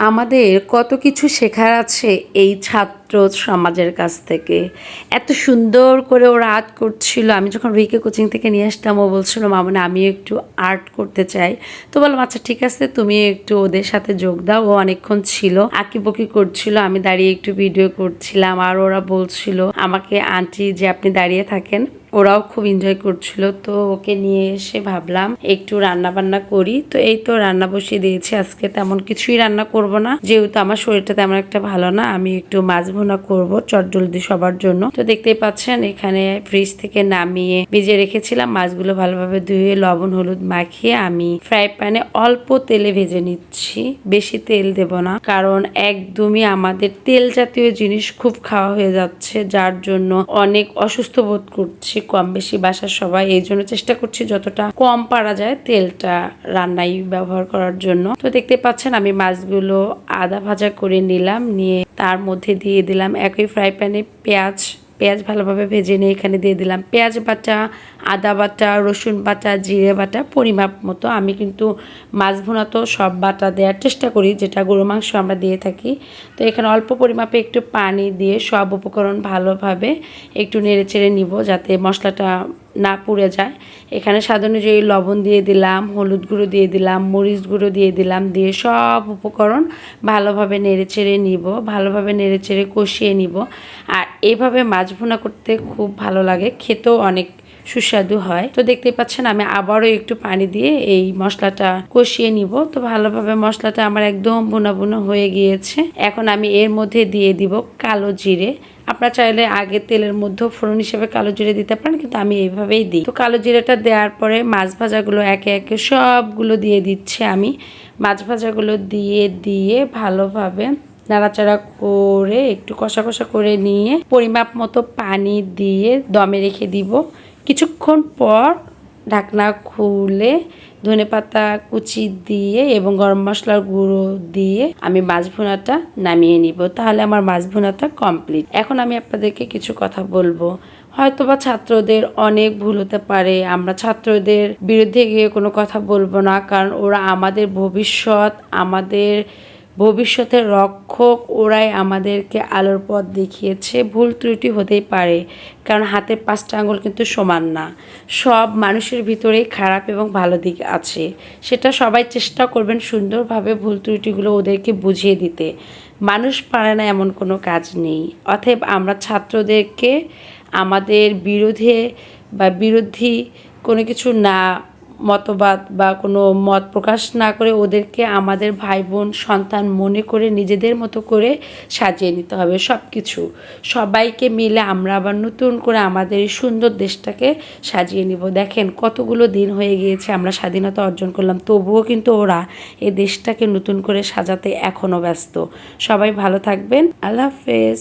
আমাদের কত কিছু শেখার আছে এই ছাত্র সমাজের কাছ থেকে। এত সুন্দর করে ওরা আর্ট করছিল। আমি যখন রিকে কোচিং থেকে নিয়ে আসতাম, ও বলছিল মামনি আমি একটু আর্ট করতে চাই। তো বললাম আচ্ছা ঠিক আছে, তুমি একটু ওদের সাথে যোগ দাও। ও অনেকক্ষণ ছিল, আঁকিবুকি করছিল। আমি দাঁড়িয়ে একটু ভিডিও করছিলাম, আর ওরা বলছিল, আমাকে আন্টি যে আপনি দাঁড়িয়ে থাকেন, ওরাও খুব এনজয় করছিল। তো ওকে নিয়ে এসে ভাবলাম, একটু রান্না বান্না করি। তো এই তো রান্না বসিয়ে দিয়েছি। আজকে তেমন কিছুই রান্না করব না। যেহেতু আমার শরীরটা তেমন একটা ভালো না, আমি একটু মাছ ভুনা করব চটজলদি সবার জন্য। তো দেখতেই পাচ্ছেন, এখানে ফ্রিজ থেকে নামিয়ে ভিজে রেখেছিলাম। মাছগুলো ভালোভাবে ধুয়ে, লবণ, হলুদ মাখিয়ে আমি ফ্রাই প্যানে অল্প তেলে ভেজে নিচ্ছি। বেশি তেল দেব না, কারণ একদমই আমাদের তেল জাতীয় জিনিস খুব খাওয়া হয়ে যাচ্ছে, যার জন্য অনেক অসুস্থ বোধ করছি কম বেশি বাসার সবাই। এই জন্য চেষ্টা করছি যতটা কম পারা যায় তেলটা রান্নায় ব্যবহার করার জন্য। তো দেখতে পাচ্ছেন, আমি মাছগুলো আদা ভাজা করে নিলাম, নিয়ে তার মধ্যে দিয়ে দিলাম একই ফ্রাই প্যানে পেঁয়াজ। পেঁয়াজ ভালোভাবে ভেজে নিয়ে এখানে দিয়ে দিলাম পেঁয়াজ বাটা, আদা বাটা, রসুন বাটা, জিরে বাটা, পরিমাপ মতো। আমি কিন্তু মাছ ভুনা তো সব বাটা দেওয়ার চেষ্টা করি, যেটা গরু মাংস আমরা দিয়ে থাকি। তো এখানে অল্প পরিমাপে একটু পানি দিয়ে সব উপকরণ ভালোভাবে একটু নেড়ে চেড়ে নিব, যাতে মশলাটা না পুড়ে যায়। এখানে স্বাদ অনুযায়ী লবণ দিয়ে দিলাম, হলুদ গুঁড়ো দিয়ে দিলাম, মরিচ গুঁড়ো দিয়ে দিলাম, দিয়ে সব উপকরণ ভালোভাবে নেড়ে চেড়ে নিব, ভালোভাবে নেড়ে চেড়ে কষিয়ে নিব। আর এভাবে মাছ ভুনা করতে খুব ভালো লাগে, খেতেও অনেক সুস্বাদু হয়। তো দেখতে পাচ্ছেন, আমি আবারও একটু পানি দিয়ে এই মশলাটা কষিয়ে নিব। তো ভালোভাবে মশলাটা আমার একদম বুনা বুনা হয়ে গিয়েছে। এখন আমি এর মধ্যে দিয়ে দিব কালো জিরে। আপনারা চাইলে আগে তেলের মধ্যে ফোড়ন হিসেবে কালো জিরে দিতে পারেন, কিন্তু আমি এইভাবেই দিই। তো কালো জিরেটা দেওয়ার পরে মাছ ভাজাগুলো একে একে সবগুলো দিয়ে দিচ্ছে আমি। মাছ ভাজাগুলো দিয়ে দিয়ে ভালোভাবে নাড়াচাড়া করে একটু কষা কষা করে নিয়ে পরিমাপ মতো পানি দিয়ে দমে রেখে দিব। কিছুক্ষণ পর ঢাকনা খুলে ধনে পাতা কুচি দিয়ে এবং গরম মশলার গুঁড়ো দিয়ে আমি মাছ ভুনাটা নামিয়ে নিব। তাহলে আমার মাছ ভুনাটা কমপ্লিট। এখন আমি আপনাদেরকে কিছু কথা বলব। হয়তোবা ছাত্রদের অনেক ভুল হতে পারে। আমরা ছাত্রদের বিরুদ্ধে গিয়ে কোনো কথা বলব না, কারণ ওরা আমাদের ভবিষ্যৎ, আমাদের ভবিষ্যতের রক্ষক ওরাই আমাদেরকে আলোর পথ দেখিয়েছে। ভুল ত্রুটি হতেই পারে, কারণ হাতের পাঁচটা আঙুল কিন্তু সমান না। সব মানুষের ভিতরেই খারাপ এবং ভালো দিক আছে। সেটা সবাই চেষ্টা করবেন সুন্দরভাবে ভুল ত্রুটিগুলো ওদেরকে বুঝিয়ে দিতে। মানুষ পারে না এমন কোনো কাজ নেই। অতএব আমরা ছাত্রদেরকে আমাদের বিরোধে বা বিরোধী কোনো কিছু না মতবাদ বা কোনো মত প্রকাশ না করে ওদেরকে আমাদের ভাই বোন সন্তান মনে করে নিজেদের মতো করে সাজিয়ে নিতে হবে সব কিছু সবাইকে মিলে আমরা আবার নতুন করে আমাদের এই সুন্দর দেশটাকে সাজিয়ে নিব। দেখেন কতগুলো দিন হয়ে গিয়েছে আমরা স্বাধীনতা অর্জন করলাম, তবুও কিন্তু ওরা এই দেশটাকে নতুন করে সাজাতে এখনও ব্যস্ত। সবাই ভালো থাকবেন। আল্লাহ হাফেজ।